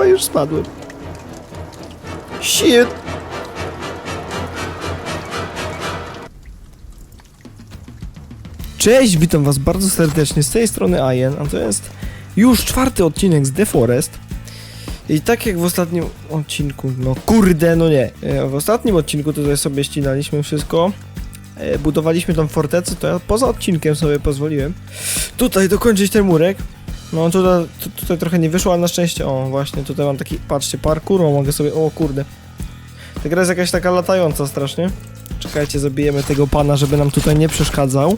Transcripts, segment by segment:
Chyba już spadłem. Shit! Cześć, witam was bardzo serdecznie z tej strony Ajen, a to jest już czwarty odcinek z The Forest. I tak jak w ostatnim odcinku, no kurde, no nie. E, W ostatnim odcinku tutaj sobie ścinaliśmy wszystko. e, Budowaliśmy tą fortecę, to ja poza odcinkiem sobie pozwoliłem tutaj dokończyć ten murek. No tutaj, tu- tutaj trochę nie wyszło, ale na szczęście, o właśnie, tutaj mam taki, patrzcie, parkour, mogę sobie, o kurde. Ta gra jest jakaś taka latająca strasznie. Czekajcie, zabijemy tego pana, żeby nam tutaj nie przeszkadzał.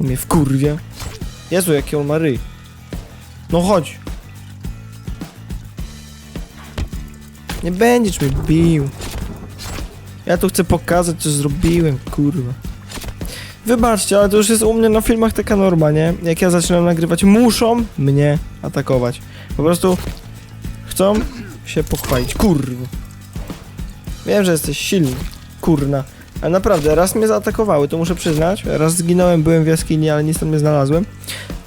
Mnie wkurwia. Jezu, jaki on ma ryj. No chodź. Nie będziesz mnie bił. Ja tu chcę pokazać, co zrobiłem, kurwa. Wybaczcie, ale to już jest u mnie na filmach taka norma, nie? Jak ja zaczynam nagrywać, muszą mnie atakować. Po prostu chcą się pochwalić, kurwa. Wiem, że jesteś silny, kurna. Ale naprawdę, raz mnie zaatakowały, to muszę przyznać. Raz zginąłem, byłem w jaskini, ale nic tam nie znalazłem.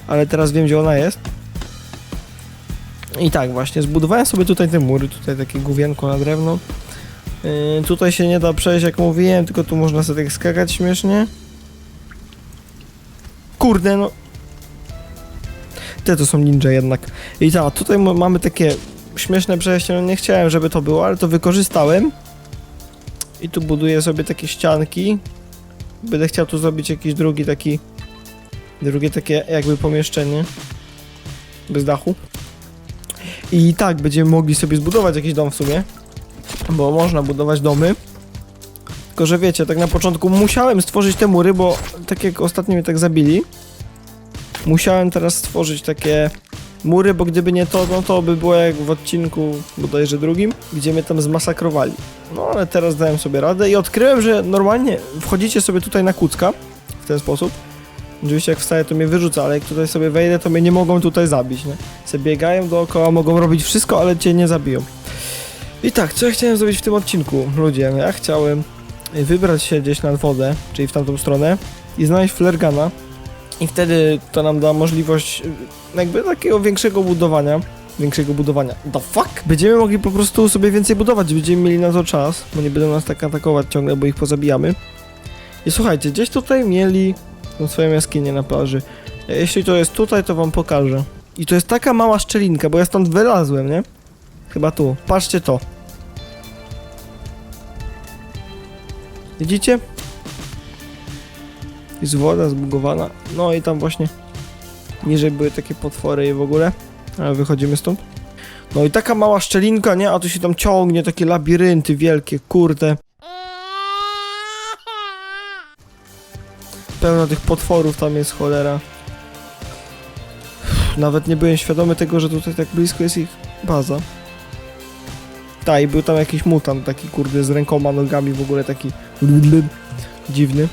Ale teraz wiem, gdzie ona jest. I tak właśnie, zbudowałem sobie tutaj te mury, tutaj takie główienko na drewno. Yy, tutaj się nie da przejść, jak mówiłem, tylko tu można sobie tak skakać śmiesznie. Kurde, no. Te to są ninja jednak. I tak, tutaj ma- mamy takie śmieszne przejście, no nie chciałem, żeby to było, ale to wykorzystałem. I tu buduję sobie takie ścianki. Będę chciał tu zrobić jakiś drugi taki... Drugie takie jakby pomieszczenie. Bez dachu. I tak, będziemy mogli sobie zbudować jakiś dom w sumie. Bo można budować domy. Tylko, że wiecie, tak na początku musiałem stworzyć te mury, bo tak jak ostatnio mnie tak zabili, musiałem teraz stworzyć takie mury, bo gdyby nie to, no to by było jak w odcinku bodajże drugim, gdzie mnie tam zmasakrowali. No ale teraz dałem sobie radę i odkryłem, że normalnie wchodzicie sobie tutaj na kucka w ten sposób. Oczywiście jak wstaję to mnie wyrzuca, ale jak tutaj sobie wejdę to mnie nie mogą tutaj zabić, nie? Se biegają dookoła, mogą robić wszystko, ale cię nie zabiją. I tak, co ja chciałem zrobić w tym odcinku, ludzie? Ja chciałem wybrać się gdzieś nad wodę, czyli w tamtą stronę i znaleźć flergana i wtedy to nam da możliwość y, jakby takiego większego budowania większego budowania. The fuck? Będziemy mogli po prostu sobie więcej budować, będziemy mieli na to czas, bo nie będą nas tak atakować ciągle, bo ich pozabijamy. I słuchajcie, gdzieś tutaj mieli tą swoją jaskinię na plaży. Jeśli to jest tutaj, to wam pokażę. I to jest taka mała szczelinka, bo ja stąd wylazłem, nie? Chyba tu. Patrzcie to. Widzicie? Jest woda zbugowana. No i tam właśnie niżej były takie potwory i w ogóle. Ale wychodzimy stąd. No i taka mała szczelinka, nie? A tu się tam ciągnie takie labirynty wielkie, kurde. Pełno tych potworów tam jest, cholera. Nawet nie byłem świadomy tego, że tutaj tak blisko jest ich baza. Tak, i był tam jakiś mutant, taki kurde z rękoma, nogami, w ogóle taki dziwny.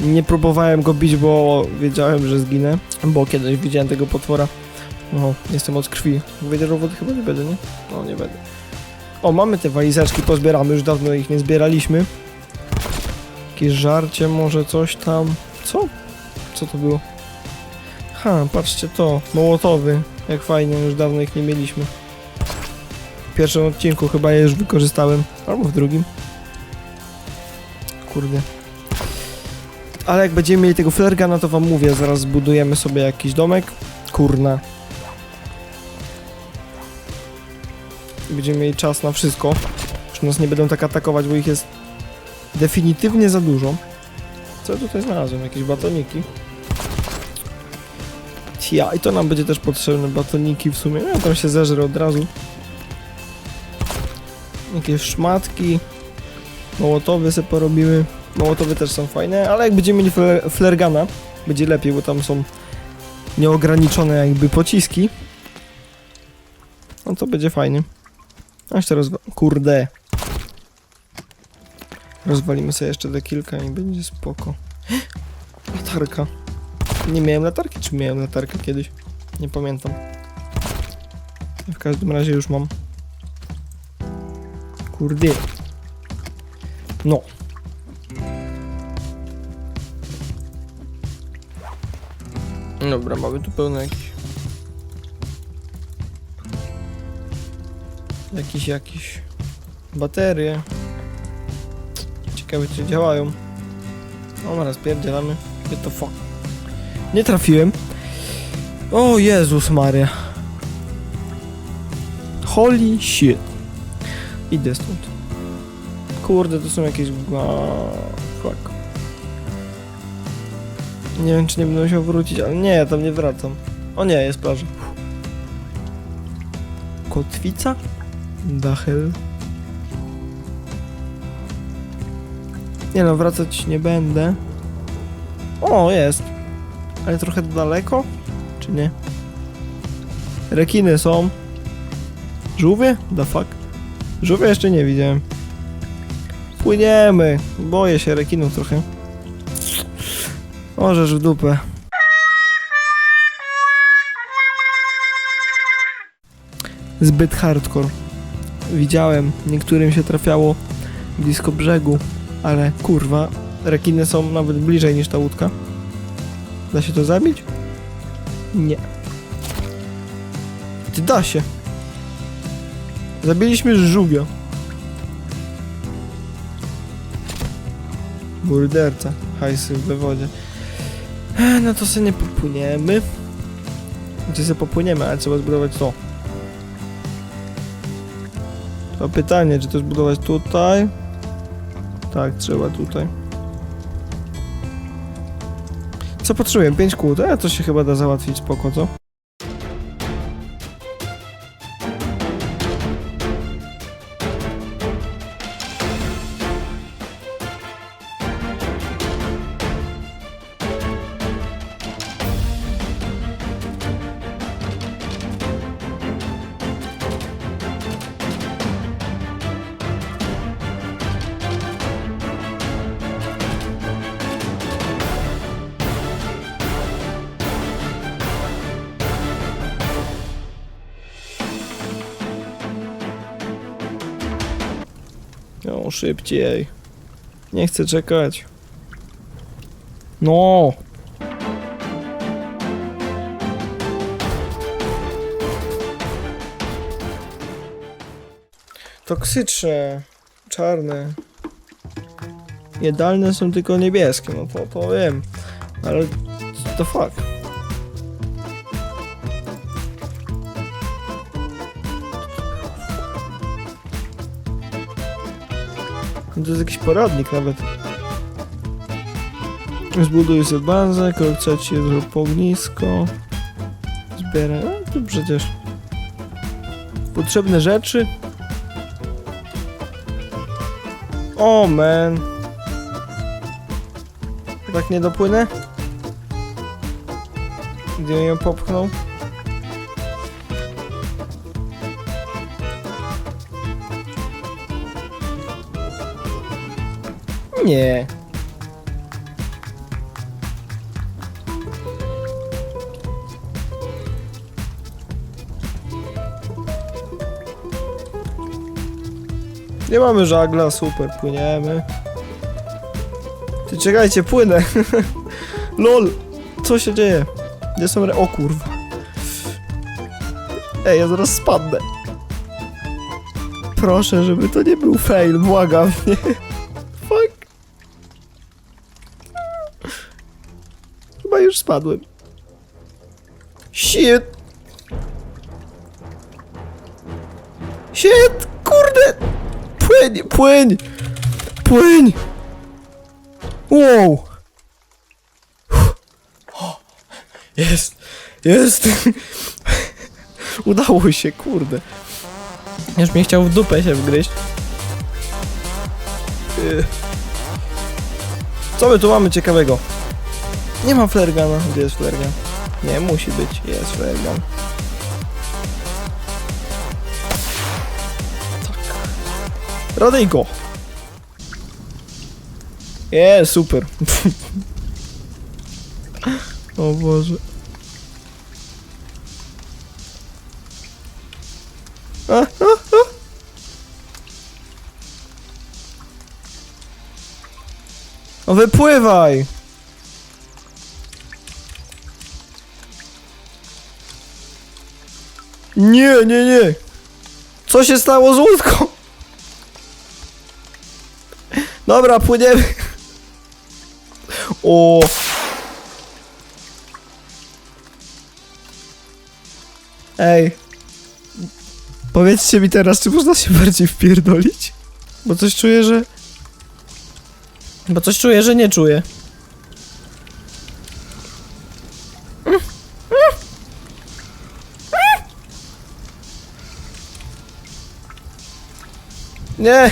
Nie próbowałem go bić, bo wiedziałem, że zginę, bo kiedyś widziałem tego potwora. No, jestem od krwi. Wiedział, wody chyba nie będę, nie? No, nie będę. O, mamy te walizeczki, pozbieramy, już dawno ich nie zbieraliśmy. Jakieś żarcie, może coś tam. Co? Co to było? Ha, patrzcie to, mołotowy. Jak fajnie, już dawno ich nie mieliśmy. W pierwszym odcinku chyba je już wykorzystałem, albo w drugim. Kurde. Ale jak będziemy mieli tego flerga, no to wam mówię, zaraz zbudujemy sobie jakiś domek. Kurna. Będziemy mieli czas na wszystko. Już nas nie będą tak atakować, bo ich jest definitywnie za dużo. Co ja tutaj znalazłem? Jakieś batoniki. Ja, i to nam będzie też potrzebne, batoniki w sumie. Ja tam się zeżrę od razu. Jakieś szmatki. Mołotowy sobie porobimy. Mołotowy też są fajne, ale jak będziemy mieli fler flergana, będzie lepiej, bo tam są nieograniczone jakby pociski. No to będzie fajnie. A jeszcze rozwa... Kurde. Rozwalimy sobie jeszcze te kilka i będzie spoko. Latarka. Nie miałem latarki, czy miałem latarkę kiedyś? Nie pamiętam. W każdym razie już mam. Kurde. No. Dobra, mamy tu pełno jakiś. Jakieś, jakieś baterie. Ciekawe, czy działają. O, raz pierdzielamy. Get the fuck. Nie trafiłem. O Jezus Maria. Holy shit. Idę stąd. Kurde, to są jakieś... Fuck. Nie wiem, czy nie będę musiał wrócić, ale nie, ja tam nie wracam. O nie, jest plaża. Kotwica? Dachel. Nie no, wracać nie będę. O, jest. Ale trochę daleko? Czy nie? Rekiny są. Żółwie? The fuck? Żółwie jeszcze nie widziałem. Płyniemy. Boję się rekinów trochę. Możesz w dupę. Zbyt hardcore. Widziałem, niektórym się trafiało blisko brzegu, ale kurwa, rekiny są nawet bliżej niż ta łódka. Da się to zabić? Nie. Da się. Zabiliśmy żółwia. Morderca. Hajsy we wodzie. No to sobie nie popłyniemy. Gdzie sobie popłyniemy, ale trzeba zbudować to. To pytanie, czy to zbudować tutaj? Tak, trzeba tutaj. Co potrzebuję? 5 kłód. To się chyba da załatwić spoko, co? No, szybciej. Nie chcę czekać. No! Toksyczne, czarne. Jadalne są tylko niebieskie, no to, to wiem. Ale to fuck. To jest jakiś poradnik nawet. Zbuduj sobie bazę, kolekcjocie zrób ognisko. Zbieraj. A, to przecież. Potrzebne rzeczy. O man. Tak nie dopłynę? Gdzie ją popchnął? Nie. Nie mamy żagla, super, płyniemy. Ty czekajcie, płynę. LOL, co się dzieje? Gdzie są re... O kurwa. Ej, ja zaraz spadnę. Proszę, żeby to nie był fail, błagam, nie? Już spadłem. Shit. Shit, kurde. Płyń, płyń. Płyń. Wow. Jest, jest. Udało się, kurde. Już mnie chciał w dupę się wgryźć. Yy. Co my tu mamy ciekawego? Nie ma flergana. Gdzie jest flergan? Nie, musi być. Jest flergan. Tak. Radyjko. Jest, super. o Boże. A, a, a. No wypływaj! Nie, nie, nie! Co się stało z łódką? Dobra, płyniemy. O. Ej. Powiedzcie mi teraz, czy można się bardziej wpierdolić? Bo coś czuję, że... Bo coś czuję, że nie czuję. Nie!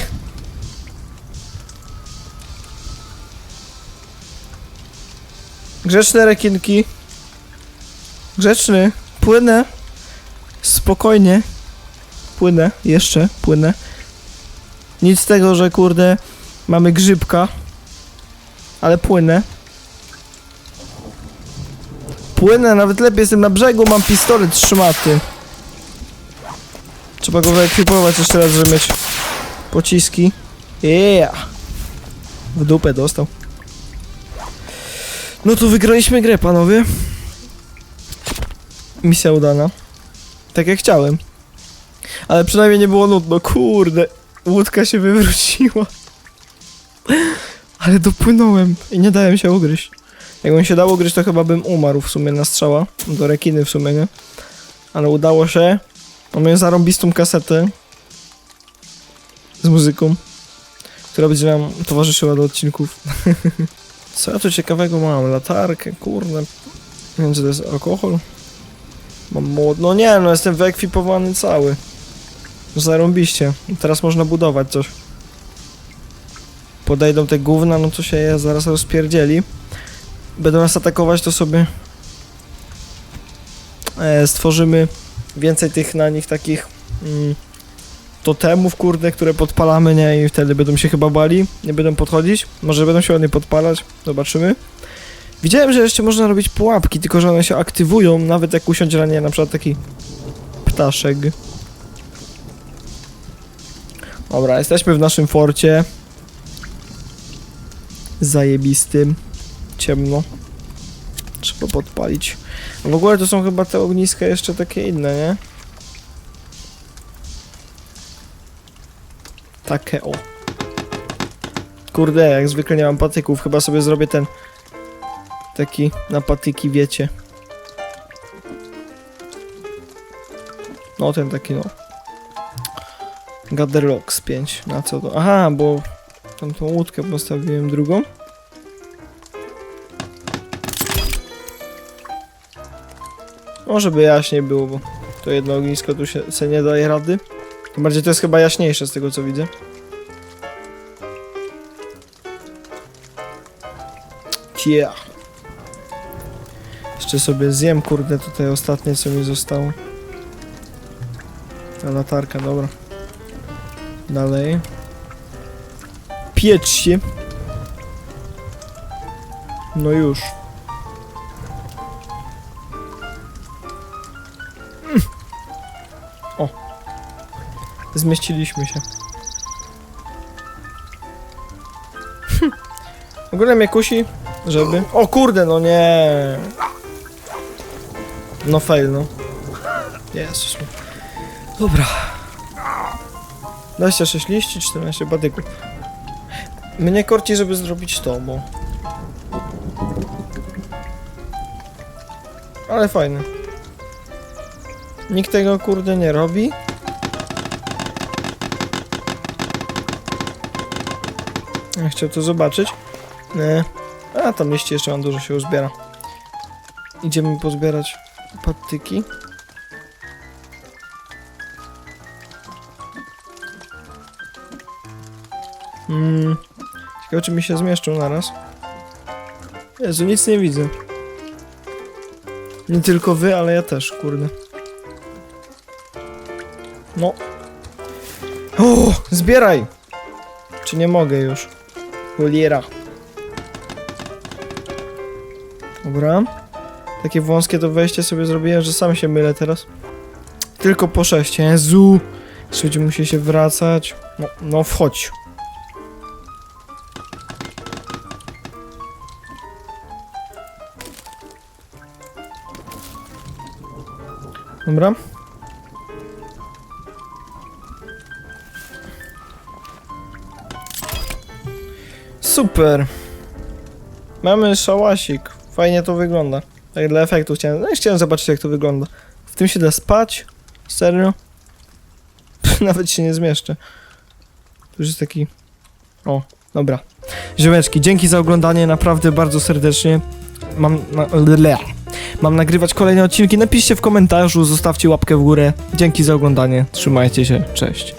Grzeczne rekinki. Grzeczny. Płynę. Spokojnie. Płynę. Jeszcze. Płynę. Nic z tego, że kurde mamy grzybka. Ale płynę. Płynę, nawet lepiej jestem na brzegu, mam pistolet trzymaty. Trzeba go wyekwipować jeszcze raz, żeby mieć pociski. Yeah! W dupę dostał. No to wygraliśmy grę, panowie. Misja udana. Tak jak chciałem. Ale przynajmniej nie było nudno. Kurde, łódka się wywróciła. Ale dopłynąłem i nie dałem się ugryźć. Jakbym się dało ugryźć, to chyba bym umarł w sumie na strzała. Do rekiny w sumie, nie? Ale udało się. Mamy zarąbistą kasetę. Z muzyką. Która będzie nam towarzyszyła do odcinków. Co ja tu ciekawego mam? Latarkę, kurde. Nie wiem, czy to jest alkohol. Mam młot... No nie, no jestem wyekwipowany cały. Zarąbiście. Teraz można budować coś. Podejdą te gówna, no to się je zaraz rozpierdzieli. Będą nas atakować, to sobie e, stworzymy więcej tych na nich takich mm, totemów, kurde, które podpalamy, nie? I wtedy będą się chyba bali, nie będą podchodzić. Może będą się ładnie podpalać, zobaczymy. Widziałem, że jeszcze można robić pułapki, tylko że one się aktywują, nawet jak usiądzie na nie na przykład taki ptaszek. Dobra, jesteśmy w naszym forcie. Zajebistym. Ciemno. Trzeba podpalić. W ogóle to są chyba te ogniska jeszcze takie inne, nie? Takie o. Kurde, jak zwykle nie mam patyków. Chyba sobie zrobię ten taki na patyki, wiecie. No ten taki no. Gather Rocks 5. Na co to? Aha, bo tam tą łódkę postawiłem drugą. Może by jaśniej było, bo to jedno ognisko tu się, nie daje rady. Tym bardziej to jest chyba jaśniejsze z tego co widzę. Yeah. Jeszcze sobie zjem, kurde, tutaj ostatnie co mi zostało. Ta latarka, dobra. Dalej. Piecz się. No już. Zmieściliśmy się. Ogóle mnie kusi, żeby... O kurde, no nie. No fail, no. Jezus. Dobra. 26 liści, 14 batyków. Mnie korci, żeby zrobić to, bo... Ale fajne. Nikt tego kurde nie robi. Ja chciał to zobaczyć. Nie. A tam liści jeszcze mam dużo się uzbiera. Idziemy pozbierać patyki. Mm. Ciekawe, czy mi się zmieszczą naraz. Jezu, nic nie widzę. Nie tylko wy, ale ja też, kurde. No. O, zbieraj! Czy nie mogę już? Poliera. Dobra. Takie wąskie to wejście sobie zrobiłem, że sam się mylę teraz. Tylko po 6. Jezu! Jeszcze musieli się wracać. No, no wchodź. Dobra. Super. Mamy szałasik. Fajnie to wygląda. Tak dla efektu chciałem. No i chciałem zobaczyć jak to wygląda. W tym się da spać? Serio? Nawet się nie zmieszczę. To już jest taki... O, dobra. Ziomeczki, dzięki za oglądanie, naprawdę bardzo serdecznie. Mam... Na... Le. Mam nagrywać kolejne odcinki. Napiszcie w komentarzu, zostawcie łapkę w górę. Dzięki za oglądanie. Trzymajcie się. Cześć.